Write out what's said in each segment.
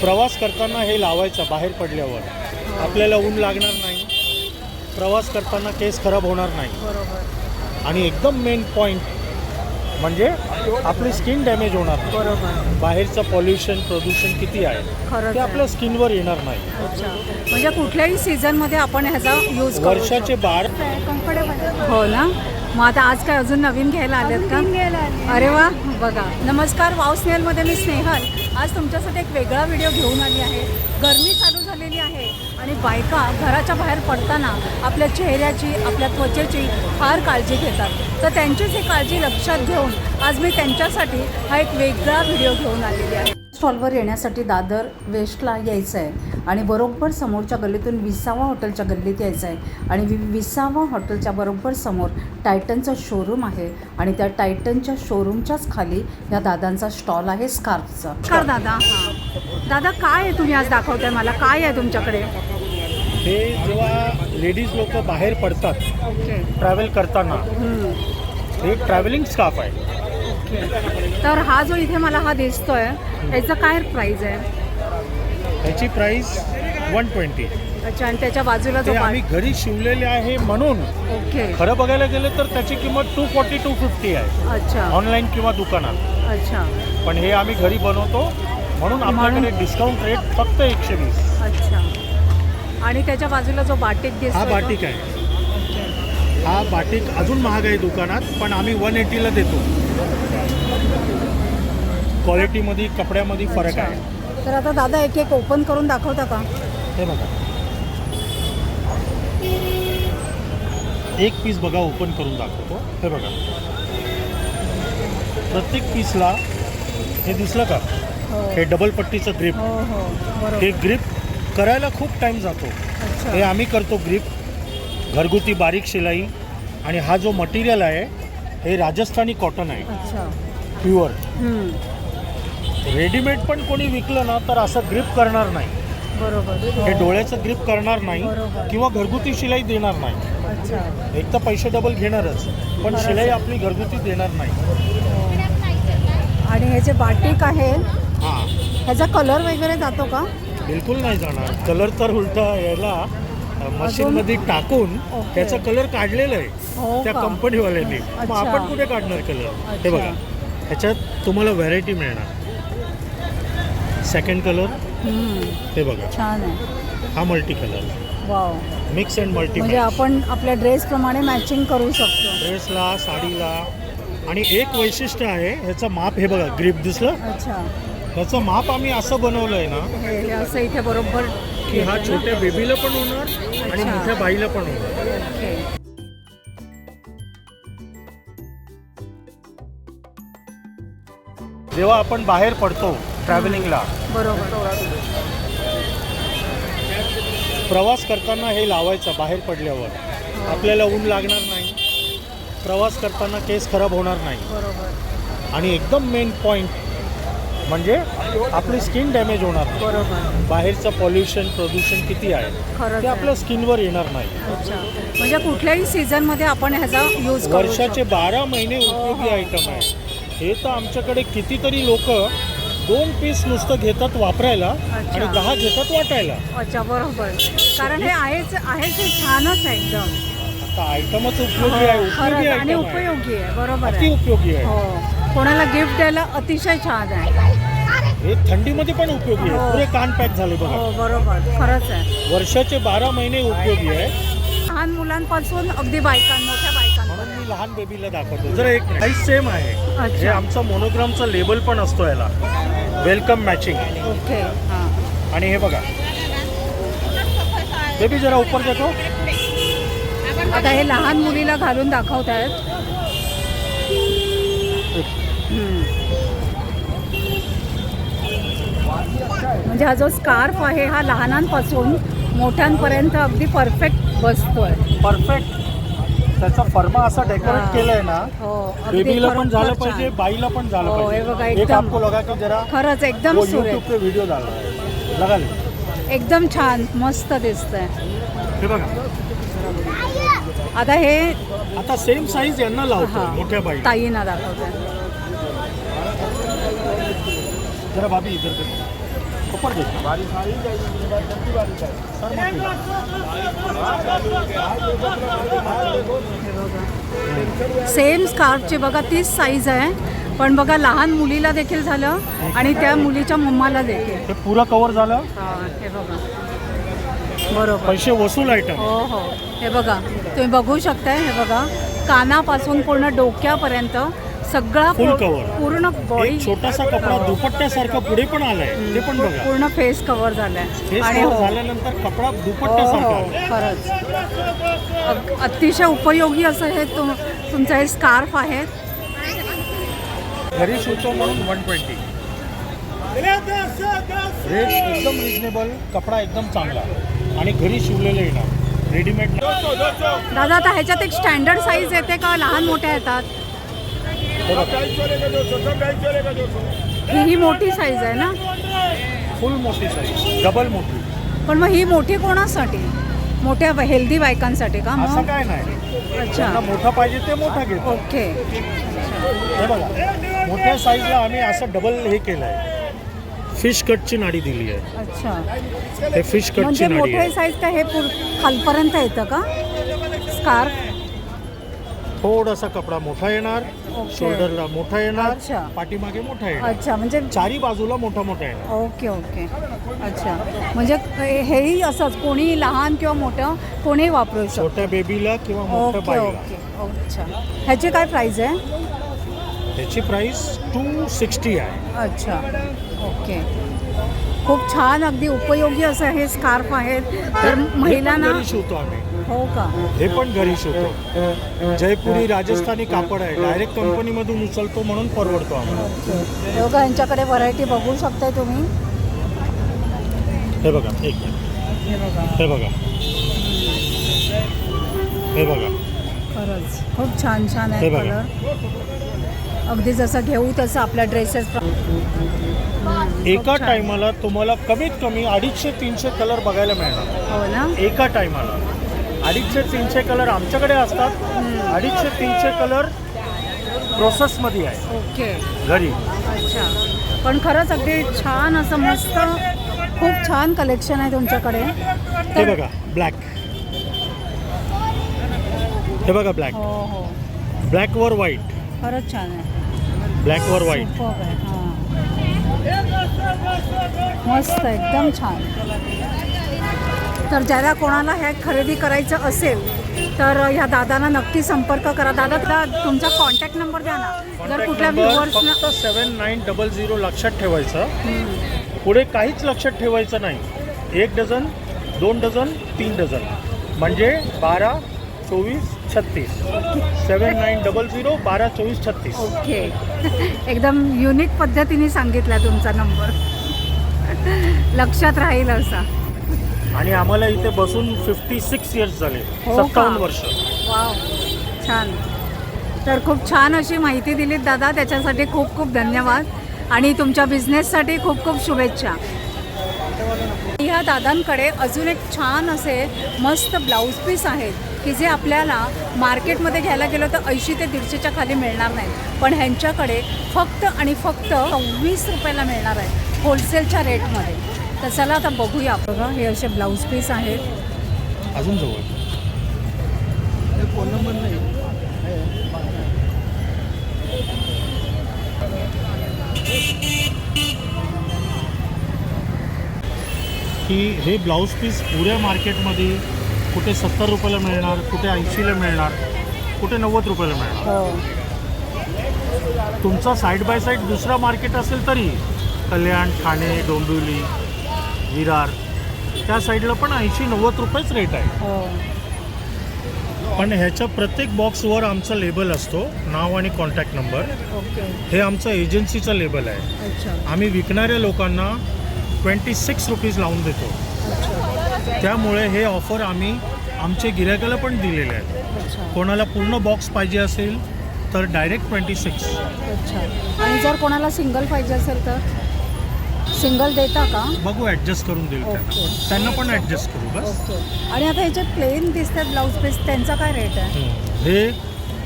प्रवास करताना हे लावायचं बाहेर पडल्यावर. आपल्याला ऊन लागणार नाही. प्रवास करताना केस खराब होणार नाही. आणि एकदम मेन पॉईंट म्हणजे आपली स्किन डॅमेज होणार नाही. बाहेरचं पॉल्युशन प्रदूषण किती आहे ते. आपल्या स्किनवर येणार नाही. अच्छा. म्हणजे कुठल्याही सीझनमध्ये आपण ह्याचा यूज वर्षाचे बार कम्फर्टेबल हो ना? मग आता आज काय अजून नवीन घ्यायला आलेत का? अरे वा बघा. नमस्कार वाव स्नेहलमध्ये मी स्नेहल. आज तुमच्यासाठी एक वेगळा व्हिडिओ घेऊन आली आहे. गरमी चालू झालेली आहे आणि बायका घराच्या बाहेर पडताना आपल्या चेहऱ्याची आपल्या त्वचेची फार काळजी घेतात. तर त्यांचीच ही काळजी लक्षात घेऊन आज मी त्यांच्यासाठी हा एक वेगळा व्हिडिओ घेऊन आलेली आहे. स्टॉलवर येण्यासाठी दादर वेस्टला यायचं आहे. आणि बरोबर समोरच्या गल्लीतून विसावा हॉटेलच्या गल्लीत यायचं आहे. आणि वि विसावा हॉटेलच्या बरोबर समोर टायटनचं शोरूम आहे. आणि त्या टायटनच्या शोरूमच्याच खाली या दादांचा स्टॉल आहे स्कार्फचा. कर दादा. हां. दादा काय आहे तुम्ही आज दाखवताय मला? काय आहे तुमच्याकडे? हे जेव्हा लेडीज लोक बाहेर पडतात ट्रॅव्हल करताना हे ट्रॅव्हलिंग स्टाफ आहे. तर हा जो इथे मला हा दिसतोय याचं काय प्राईज आहे? ह्याची प्राईस वन ट्वेंटी अच्छा आणि त्याच्या बाजूला जो ते आम्ही घरी शिवलेले आहे म्हणून. ओके. खरं बघायला गेलं तर त्याची किंमत टू फोर्टी टू फिफ्टी आहे. अच्छा. ऑनलाईन किंवा दुकानात. अच्छा. पण हे आम्ही घरी बनवतो. म्हणून म्हणून- डिस्काउंट रेट फक्त एकशे वीस. अच्छा. आणि त्याच्या बाजूला जो बाटिक दिसतो हा बाटिक आहे. हा बाटिक अजून महाग आहे दुकानात पण आम्ही वन एटीला देतो. क्वालिटीमध्ये कपड्यामध्ये फरक आहे. तर आता दादा एक एक ओपन करून दाखवता का? हे बघा. एक पीस बघा ओपन करून दाखवतो. हे बघा. प्रत्येक पीसला हे दिसलं का? हो. हे डबल पट्टीचं ग्रिप हो हो. हे ग्रिप करायला खूप टाईम जातो. अच्छा. हे आम्ही करतो ग्रिप घरगुती बारीक शिलाई. आणि हा जो मटेरियल आहे हे राजस्थानी कॉटन आहे. अच्छा. प्युअर हम्म, रेडीमेड पण कोणी विकलं ना तर असं ग्रिप करणार नाही बरोबर हे. डोळ्याचं ग्रिप करणार नाही. किंवा घरगुती शिलाई देणार नाही एक तर पैसे डबल घेणारच पण शिलाई. आपली घरगुती देणार नाही. आणि हे जे बाटिक आहे हां ह्याचा कलर वगैरे जातो का बिलकुल नाही जाणार कलर तर उलटा याला मशीनमध्ये टाकून ओके. त्याचा कलर काढलेला आहे हो त्या? कंपनीवाल्यांनी मग. आपण कुठे काढणार कलर. हे बघा ह्याच्यात तुम्हाला व्हरायटी मिळणार सेकंड कलर हे बघा. छान आहे. हा multi colour wow mix and multi म्हणजे आपण आपल्या ड्रेसप्रमाणे मॅचिंग करू शकतो. ड्रेसला साडीला. आणि एक वैशिष्ट्य आहे ह्याचं माप हे बघा ग्रीप दिसलं? अच्छा. ह्याचं माप आम्ही असं बनवलं आहे ना असं इथे बरोबर की हा? छोट्या बेबीला पण होणार आणि. मोठ्या बाईला पण होणार. जेव्हा आपण बाहेर पडतो ट्रॅव्हलिंगला बरोबर. प्रवास करताना हे लावायचं बाहेर पडल्यावर. आपल्याला ऊन लागणार नाही. प्रवास करताना केस खराब होणार नाही. बरोबर. आणि एकदम मेन पॉईंट म्हणजे आपली स्किन डॅमेज होणार नाही. बरोबर. बाहेरचं पॉल्युशन प्रदूषण किती आहे ते आहे. आपल्या स्किनवर येणार नाही. अच्छा. म्हणजे कुठल्याही सीझनमध्ये आपण ह्याचा यूज करू वर्षाचे. बारा महिने उपयोगी हो. आयटम आहे. हे तर आमच्याकडे कितीतरी लोक दोन पीस नुसतं घेतात वापरायला आणि अच्छा. दहा घेतात वाटायला. अच्छा बरोबर. कारण हे आहेच आहेच हे छानच आहे एकदम. आता आयटमच उपयोगी आहे उपयोगी खरंच आणि आयटम आहे. उपयोगी आहे बरोबर अति आहे उपयोगी आहे. हो कोणाला गिफ्ट द्यायला अतिशय छान आहे. हे थंडीमध्ये पण उपयोगी हो. आहे पुरे कान पॅक झाले बघा. हो बरोबर खरंच आहे. वर्षाचे बारा महिने उपयोगी आहे. लहान मुलांपासून अगदी बायकां मोठ्या बायकांपर्यंत मी लहान बेबीला दाखवतो. जरा एक प्राईस सेम आहे. हे आमचं मोनोग्रामचं लेबल पण असतो याला. वेलकम मॅचिंग ओके हां. आणि हे बघा. बेबी जरा उपर देतो. आता हे लहान मुलीला घालून दाखवत आहेत म्हणजे हा जो स्कार्फ आहे हा लहानांपासून मोठ्यांपर्यंत अगदी परफेक्ट बसतोय. परफेक्ट त्याचा फर्मा असा डेकोरेट. केलाय ना हो अगदी बेबीला पण झालं पाहिजे. बाईला पण झालं हो, हे पाहिजे बघा, एक एकदम- आपको लगा की जरा खरंच एकदम वो सुरेख. यूट्यूब पे वीडियो डाल रहा है. लगा ले. एकदम छान मस्त दिसतंय. हे बघा. आता हे आता सेम साईज यांना लावतो हा मोठ्या बाई ताईंना दाखवत आहे जरा भाभी इधर कर. ऊपर देखो सर मत सेम स्कार्फची बघा तीच साईज आहे. पण बघा लहान मुलीला देखील झालं आणि त्या मुलीच्या मम्माला देखील. हे पुरं कवर झालं. हे बघा. बरोबर. पैसे वसूल आयटम हो हो. हे बघा तुम्ही बघू शकताय हे बघा. कानापासून पूर्ण डोक्यापर्यंत सगळा. पूर्ण बॉडी छोटासा कपडा दुपट्ट्यासारखा पुढे पण आलाय. ते पण बघा. पूर्ण फेस कव्हर झालाय. हे आणि हो. झाल्यानंतर कपडा हो दुपट्ट्यासारखा हो आलाय. खरंच. अतिशय उपयोगी असं हे तुम तुमचं हे स्कार्फ आहे. घरी शिवतो म्हणून वन ट्वेंटी रेट एकदम रिजनेबल कपडा एकदम चांगला. आणि घरी शिवलेले येणार. रेडीमेड दादा आता ह्याच्यात एक स्टँडर्ड साईज येते का? लहान मोठ्या येतात? ही ही मोठी साईज आहे ना? फुल मोठी साईज डबल मोठी. पण मग ही मोठी कोणासाठी? मोठ्या हेल्दी बायकांसाठी का? असं मग? काय नाही. अच्छा. मोठा पाहिजे ते मोठा घेतो ओके. हे बघा मोठ्या साईजला आम्ही असं डबल हे केलं आहे फिश कटची नाडी दिली आहे. अच्छा. हे फिश कटची म्हणजे नाडी मोठे आहे. साईज का हे पूर खालपर्यंत येतं का? स्कार्फ थोडासा कपडा मोठा येणार. शोल्डरला मोठा येणार अच्छा. पाठीमागे मोठा येणार. अच्छा म्हणजे चारी बाजूला मोठा मोठा येणार. Okay okay. अच्छा. म्हणजे हे- हेही असंच कोणी लहान किंवा मोठं कोणीही वापरू शकतो. छोट्या बेबीला किंवा मोठ्या ओके बाईला. ओके. अच्छा. ह्याची काय प्राईज आहे? त्याची प्राइस टू सिक्स्टी आहे. अच्छा. ओके. खूप छान अगदी उपयोगी असं हे स्कार्फ आहेत. तर हे पण महिलांना घरी शिवतो आम्ही. हो का? हे पण घरी शिवतो जयपुरी राजस्थानी कापड आहे. डायरेक्ट कंपनीमधून उचलतो म्हणून परवडतो आम्हाला. ओके हे बघा यांच्याकडे व्हरायटी बघू शकताय तुम्ही? हे बघा एक मिनिट. हे बघा. हे बघा. हे बघा खरंच. खूप छान छान आहे बघा. कलर अगदी जसं घेऊ तसं आपल्या ड्रेसेस एका टायमाला तुम्हाला कमीत कमी अडीचशे तीनशे कलर बघायला मिळणार. हो ना? एका टायमाला अडीचशे तीनशे कलर आमच्याकडे असतात. अडीचशे तीनशे कलर प्रोसेसमध्ये आहे. ओके. घरी. अच्छा. पण खरंच अगदी छान असं मस्त खूप छान कलेक्शन आहे तुमच्याकडे. हे बघा ब्लॅक हे बघा ब्लॅक हो हो. ब्लॅकवर व्हाईट खरंच छान आहे. ब्लॅकवर व्हाईट Superb आहे हां. मस्त एकदम छान. तर ज्याला कोणाला हे खरेदी करायचं असेल तर ह्या दादांना नक्की संपर्क करा. दादा तुमचा कॉन्टॅक्ट नंबर द्या ना. जर कुठल्या सेवन नाईन डबल झिरो लक्षात ठेवायचं. पुढे काहीच लक्षात ठेवायचं नाही. एक डझन दोन डझन तीन डझन. म्हणजे बारा चोवीस छत्तीस. सेवन नाईन डबल झिरो बारा चोवीस छत्तीस. ओके. एकदम युनिक पद्धतीने सांगितला तुमचा नंबर लक्षात राहील असा. आणि आम्हाला इथे बसून फिफ्टी सिक्स इयर्स झाले. हो का? सत्तावन्न वर्ष. वाव. छान. तर खूप छान अशी माहिती दिलीत दादा. त्याच्यासाठी खूप खूप धन्यवाद. आणि तुमच्या बिझनेससाठी खूप खूप शुभेच्छा. ह्या दादांकडे अजून एक छान असे मस्त ब्लाऊज पीस आहेत की जे आपल्याला मार्केटमध्ये घ्यायला गेलो तर ऐंशी ते दीडशेच्या खाली मिळणार नाही पण ह्यांच्याकडे फक्त आणि फक्त वीस रुपयाला मिळणार आहे होलसेलच्या रेटमध्ये तर चला आता बघूया. बघा हे असे ब्लाऊज पीस आहेत. अजून जवळ. की हे ब्लाऊज पीस पुऱ्या मार्केटमध्ये कुठे सत्तर रुपयाला मिळणार कुठे ऐंशीला मिळणार कुठे नव्वद रुपयाला मिळणार? हो. तुमचा साईड बाय साईड दुसरा मार्केट असेल तरी कल्याण ठाणे डोंबिवली विरार. त्या साईडला पण ऐंशी नव्वद रुपयेच रेट आहे. हो. पण ह्याच्या प्रत्येक बॉक्सवर आमचा लेबल असतो नाव आणि कॉन्टॅक्ट नंबर ओके. हे आमचं एजन्सीचं लेबल आहे. अच्छा. आम्ही विकणाऱ्या लोकांना ट्वेंटी सिक्स रुपीज लावून देतो. अच्छा. त्यामुळे हे ऑफर आम्ही आमचे गिरायकाला पण दिलेले आहेत. अच्छा. कोणाला पूर्ण बॉक्स पाहिजे असेल तर डायरेक्ट ट्वेंटी सिक्स अच्छा. आणि जर कोणाला सिंगल पाहिजे असेल तर? सिंगल देता का? बघू ॲडजस्ट करून देईल त्यांना. ओके. त्यांना पण ॲडजस्ट करू बस. ओके. आणि आता ह्याचे प्लेन दिसतात ब्लाऊज पीस त्यांचा काय रेट आहे? हे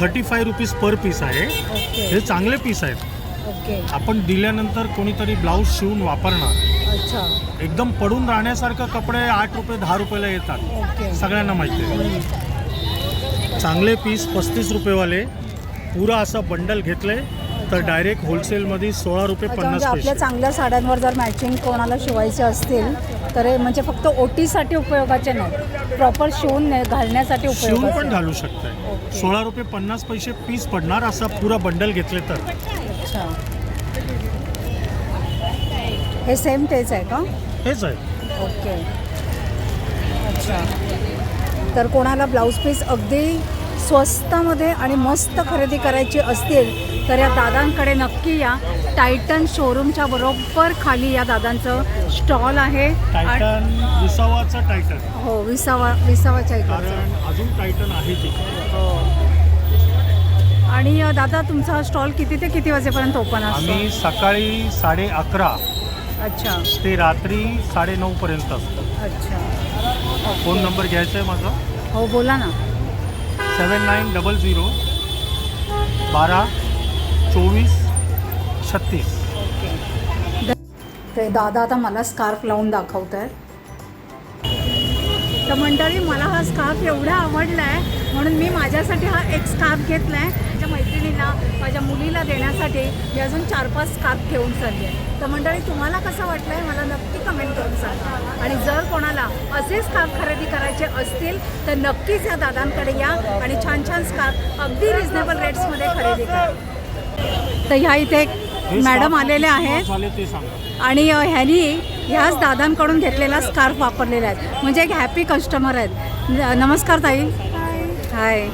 thirty five rupees per piece आहे. ओके. हे चांगले पीस आहेत. ओके. आपण दिल्यानंतर कोणीतरी ब्लाऊज शिवून वापरणार. अच्छा. एकदम पडून राहण्यासारखं कपडे आठ रुपये दहा रुपयाला येतात. ओके. सगळ्यांना माहिती आहे. चांगले पीस पस्तीस रुपयेवाले. पुरा असं बंडल घेतले तर डायरेक्ट होलसेलमध्ये सोळा रुपये अच्छा पन्नास म्हणजे आपल्या पैसे. चांगल्या साड्यांवर जर मॅचिंग कोणाला शिवायचे असतील तर हे म्हणजे फक्त ओटीसाठी उपयोगाचे नाही. प्रॉपर शिवून ने- घालण्यासाठी शिवून पण घालू शकताय. सोळा रुपये पन्नास पैसे पीस पडणार असा पुरा बंडल घेतले तर. हे सेम तेच आहे का? हेच आहे. ओके अच्छा. तर कोणाला ब्लाऊज पीस अगदी स्वस्तामध्ये आणि मस्त खरेदी करायची असतील तर या दादांकडे नक्की या टायटन शोरूमच्या बरोबर खाली या दादांचं स्टॉल आहे. टायटन विसावाचं टायटन. हो विसावा विसावाच्या कारण अजून टायटन आहे हो. आणि दादा तुमचा स्टॉल किती ते किती वाजेपर्यंत ओपन असतो? आम्ही सकाळी साडे अकरा अच्छा. ते रात्री साडेनऊ पर्यंत असतो. अच्छा. फोन नंबर घ्यायचा आहे माझा? हो बोला ना. सेवन नाईन डबल झिरो बारा चोवीस छत्तीस. ते दादा आता मला स्कार्फ लावून दाखवत आहेत तर मंडळी मला हा स्कार्फ एवढा आवडला आहे म्हणून मी माझ्यासाठी हा एक स्कार्फ घेतला आहे माझ्या मैत्रिणीला माझ्या मुलीला देण्यासाठी मी अजून चार पाच स्कार्फ घेऊन चालली आहे तर मंडळी तुम्हाला कसं वाटलं आहे मला नक्की कमेंट करून सांगा. आणि जर कोणाला असे स्कार्फ खरेदी करायचे असतील तर नक्कीच या दादांकडे या आणि छान छान स्कार्फ अगदी रिझनेबल रेट्समध्ये खरेदी करा. तर ह्या इथे एक मॅडम स्टाफ आलेले किती आहेत. आणि ह्यांनी ह्याच दादांकडून घेतलेला स्कार्फ वापरलेला आहे. म्हणजे एक हॅपी कस्टमर आहेत. नमस्कार ताई. हाय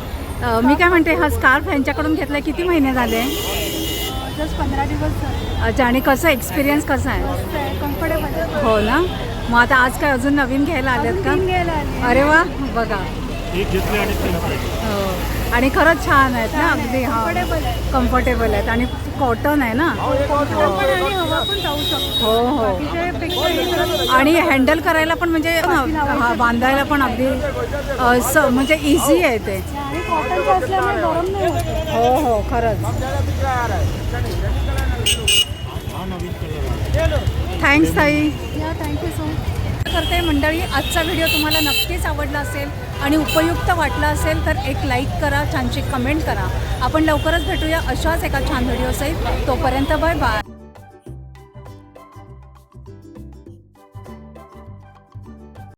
मी काय म्हणते हा स्कार्फ ह्यांच्याकडून घेतला किती महिने झाले? जस्ट पंधरा दिवस अच्छा आणि कसं एक्सपिरियन्स कसा आहे? कम्फर्टेबल हो ना? मग आता आज काय अजून नवीन घ्यायला आलेत का? तीन घ्यायला आली अरे वा बघा. एक घेतले आणि तीन पाहिजे हो. आणि खरंच छान आहेत ना अगदी हा. कम्फर्टेबल आहेत. आणि कॉटन आहे ना. हो हो. आणि हँडल करायला पण म्हणजे हा बांधायला पण अगदी म्हणजे इझी आहे ते. हो हो खरंच. थँक्स ताई. या थँक्यू सो मच करते मंडळी आजचा व्हिडिओ तुम्हाला नक्कीच आवडला असेल आणि उपयुक्त वाटलं असेल तर एक लाईक करा छानशी कमेंट करा. आपण लवकरच भेटूया अशाच एका छान व्हिडिओसहित तोपर्यंत बाय बाय